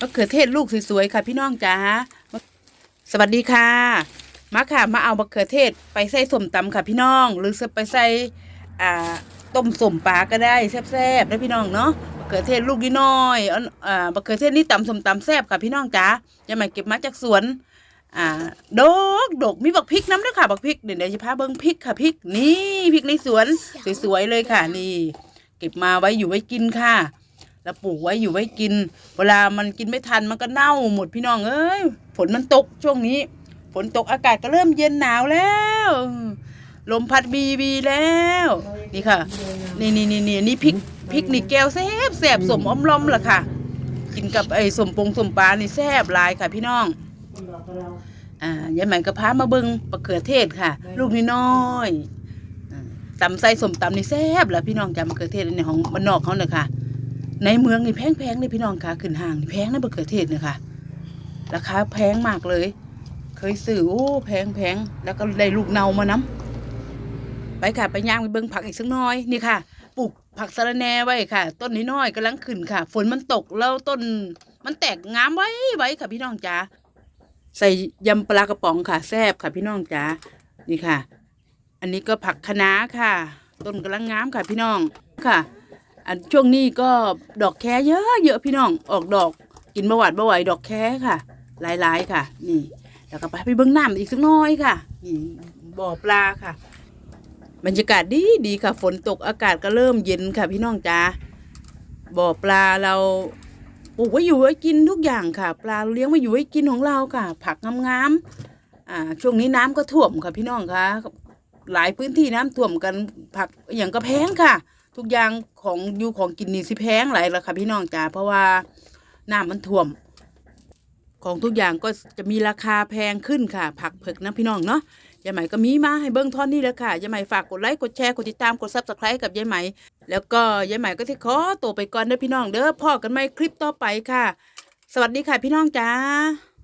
มะเขือเทศลูกสวยๆค่ะพี่น้องจ๋าสวัสดีค่ะ มาค่ะ มาเอามะเขือเทศไปใส่ส้มตำค่ะพี่น้อง หรือจะไปใส่อ่าต้มส้มปลาก็ได้แซ่บๆนะพี่น้องเนาะมะเขือเทศลูกน้อยอ่อนอ่ามะเขือเทศนี่ตำส้มตำแซ่บค่ะพี่น้องจ๋าอย่ามาเก็บมาจากสวน อ่าดกดกมีบักพริกน้ำด้วยค่ะบักพริกเดี๋ยวเดี๋ยวจะพาเบิ้งพริกค่ะพริกนี่พริกในสวนสวยๆเลยค่ะนี่ เก็บมาไว้อยู่ไว้กินค่ะ แล้วปลูกไว้อยู่ไว้กิน เวลามันกินไม่ทันมันก็เน่าหมดพี่น้องเอ้ยฝนมันตกช่วงนี้ฝนตกอากาศก็เริ่มเย็นหนาวแล้วลมพัดบีบีแล้ว นี่ค่ะ นี่นี่นี่นี่นี่พริกพริกนี่แก้วแซ่บแซ่บสมอมลอมล่ะค่ะ กินกับไอ้สมปงสมปลานี่แซ่บลายค่ะพี่น้องอ่ายายใหม่ก็พามาเบิงมะเขือเทศค่ะ ลูกน้อยๆอ่าตำใส่สมตำนี่แซ่บแหละพี่น้องจ้ามะเขือเทศในของบ้านนอกเขาเนี่ยค่ะ ในเมืองนี่แพงๆเลยพี่น้องค่ะขึ้นห้างนี่แพงนะมะเขือเทศเนี่ยค่ะราคาแพงมากเลย เคยซื้อโอ้แพงแพงแล้วก็ได้ลูกเนามาน้ำไปค่ะไปย่างไปเบิงผักอีกสักหน้อยนี่ค่ะปลูกผักสะระแหน่ไว้ค่ะ ต้นน้อยๆกำลังขึ้นค่ะ ฝนมันตกแล้วต้นมันแตกงามไว้ไว้ค่ะพี่น้องจ๋าใส่ยำปลากระป๋องค่ะแซ่บค่ะพี่น้องจ๋านี่ค่ะ อันนี้ก็ผักคะน้าค่ะ ต้นกำลังงามค่ะพี่น้องค่ะ อันช่วงนี้ก็ดอกแคเยอะเยอะพี่น้องออกดอกกินบะหวาดบะไหวดอกแคค่ะ หลายๆค่ะ นี่แล้วก็ไปไปเบิ้งน้ำอีกสักน้อยค่ะนี่บ่อปลาค่ะ บรรยากาศดีดีค่ะฝนตกอากาศก็เริ่มเย็นค่ะ พี่น้องจ๋าบ่อปลาเราปลูกไว้อยู่ไว้กินทุกอย่างค่ะ ปลาเลี้ยงไว้อยู่ไว้กินของเราค่ะ ผักงามๆอ่าช่วงนี้น้ำก็ท่วมค่ะพี่น้องค่ะหลายพื้นที่น้ำท่วมกันผักอย่างก็แพงค่ะ ทุกอย่างของอยู่ของกินนี่สิแพงหลายละค่ะพี่น้องจ๋าเพราะว่าน้ำมันท่วม ของทุกอย่างก็จะมีราคาแพงขึ้นค่ะ ผักเผือกนะพี่น้องเนาะยายไหมก็มีมาให้เบิ้งท่อนนี้แล้วค่ะยายไหมฝากกดไลค์กดแชร์กดติดตามกดซับสไครต์กับยายไหม แล้วก็ยายไหมก็ที่ขอตัวไปก่อนเด้อพี่น้องเด้อพ่อกันไหมคลิปต่อไปค่ะ สวัสดีค่ะพี่น้องจ้า